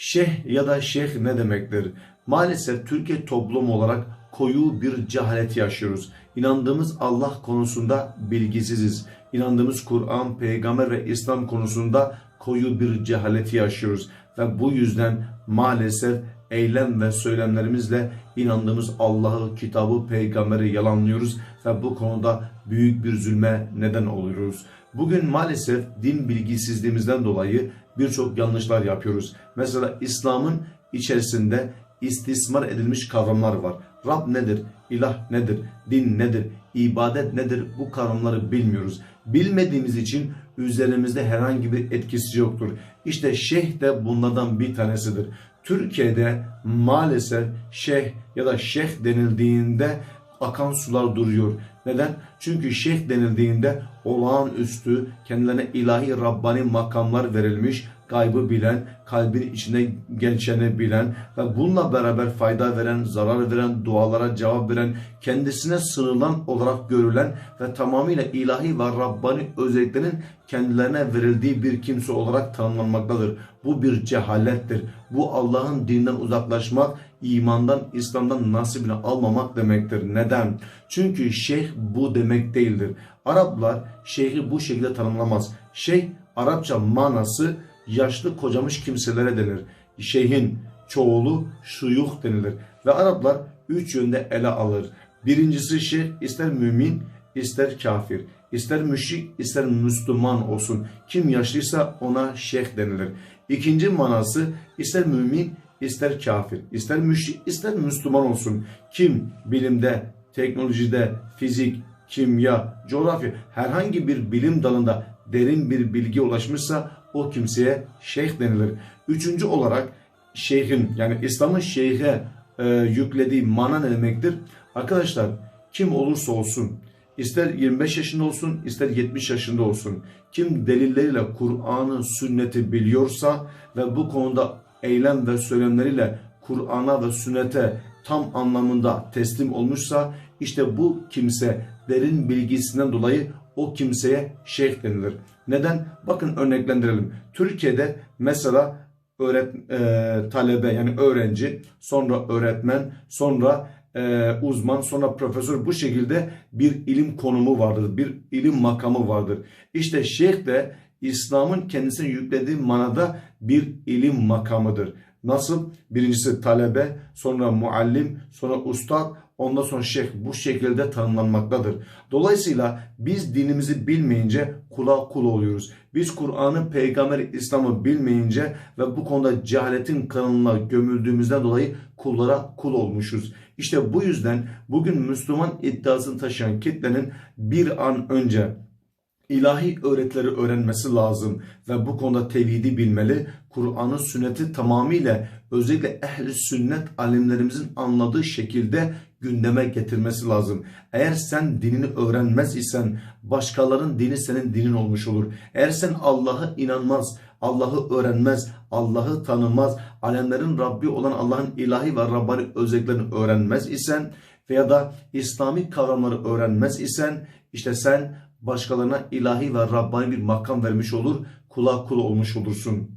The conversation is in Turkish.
Şeyh ya da şeyh ne demektir? Maalesef Türkiye toplum olarak koyu bir cehalet yaşıyoruz. İnandığımız Allah konusunda bilgisiziz. İnandığımız Kur'an, peygamber ve İslam konusunda koyu bir cehaleti yaşıyoruz. Ve bu yüzden maalesef eylem ve söylemlerimizle inandığımız Allah'ı, kitabı, peygamberi yalanlıyoruz ve bu konuda büyük bir zulme neden oluyoruz. Bugün maalesef din bilgisizliğimizden dolayı birçok yanlışlar yapıyoruz. Mesela İslam'ın içerisinde istismar edilmiş kavramlar var. Rab nedir? İlah nedir? Din nedir? İbadet nedir? Bu kavramları bilmiyoruz. Bilmediğimiz için üzerimizde herhangi bir etkisi yoktur. İşte şeyh de bunlardan bir tanesidir. Türkiye'de maalesef şeyh ya da şeyh denildiğinde akan sular duruyor. Neden? Çünkü şeyh denildiğinde olağanüstü kendilerine ilahi Rabbani makamlar verilmiş, gaybı bilen, kalbin içinde geçeni bilen ve bununla beraber fayda veren, zarar veren, dualara cevap veren, kendisine sınırlan olarak görülen ve tamamıyla ilahi ve Rabbani özelliklerin kendilerine verildiği bir kimse olarak tanımlanmaktadır. Bu bir cehalettir. Bu Allah'ın dininden uzaklaşmak, imandan, İslam'dan nasibini almamak demektir. Neden? Çünkü şeyh bu demek değildir. Araplar şeyhi bu şekilde tanımlamaz. Şeyh Arapça manası yaşlı kocamış kimselere denir. Şeyhin çoğulu şuyuh denilir. Ve Araplar üç yönde ele alır. Birincisi şeyh ister mümin ister kafir. ister müşrik ister Müslüman olsun. Kim yaşlıysa ona şeyh denilir. İkinci manası ister mümin ister kafir, ister müşrik, ister Müslüman olsun. Kim bilimde, teknolojide, fizik, kimya, coğrafya herhangi bir bilim dalında derin bir bilgiye ulaşmışsa o kimseye şeyh denilir. Üçüncü olarak şeyhin yani İslam'ın şeyhe e, yüklediği mana ne demektir? Arkadaşlar kim olursa olsun ister 25 yaşında olsun ister 70 yaşında olsun kim delilleriyle Kur'an'ı sünneti biliyorsa ve bu konuda eylem ve söylemleriyle Kur'an'a ve sünnete tam anlamında teslim olmuşsa işte bu kimse derin bilgisinden dolayı o kimseye şeyh denilir. Neden? Bakın örneklendirelim. Türkiye'de mesela öğret e, talebe yani öğrenci, sonra öğretmen, sonra e, uzman, sonra profesör bu şekilde bir ilim konumu vardır, bir ilim makamı vardır. İşte şeyh de İslam'ın kendisine yüklediği manada bir ilim makamıdır. Nasıl? Birincisi talebe, sonra muallim, sonra ustad, ondan sonra şeyh bu şekilde tanımlanmaktadır. Dolayısıyla biz dinimizi bilmeyince kula kul oluyoruz. Biz Kur'an'ı, peygamberi, İslam'ı bilmeyince ve bu konuda cehaletin kanalına gömüldüğümüzden dolayı kullara kul olmuşuz. İşte bu yüzden bugün Müslüman iddiasını taşıyan kitlenin bir an önce ilahi öğretileri öğrenmesi lazım ve bu konuda tevhidi bilmeli. Kur'an'ı sünneti tamamıyla özellikle ehli sünnet alimlerimizin anladığı şekilde gündeme getirmesi lazım. Eğer sen dinini öğrenmez isen başkalarının dini senin dinin olmuş olur. Eğer sen Allah'ı inanmaz, Allah'ı öğrenmez, Allah'ı tanımaz, alemlerin Rabbi olan Allah'ın ilahi ve Rabbani özelliklerini öğrenmez isen veya da İslami kavramları öğrenmez isen işte sen başkalarına ilahi ve Rabbani bir makam vermiş olur, kula kul olmuş olursun.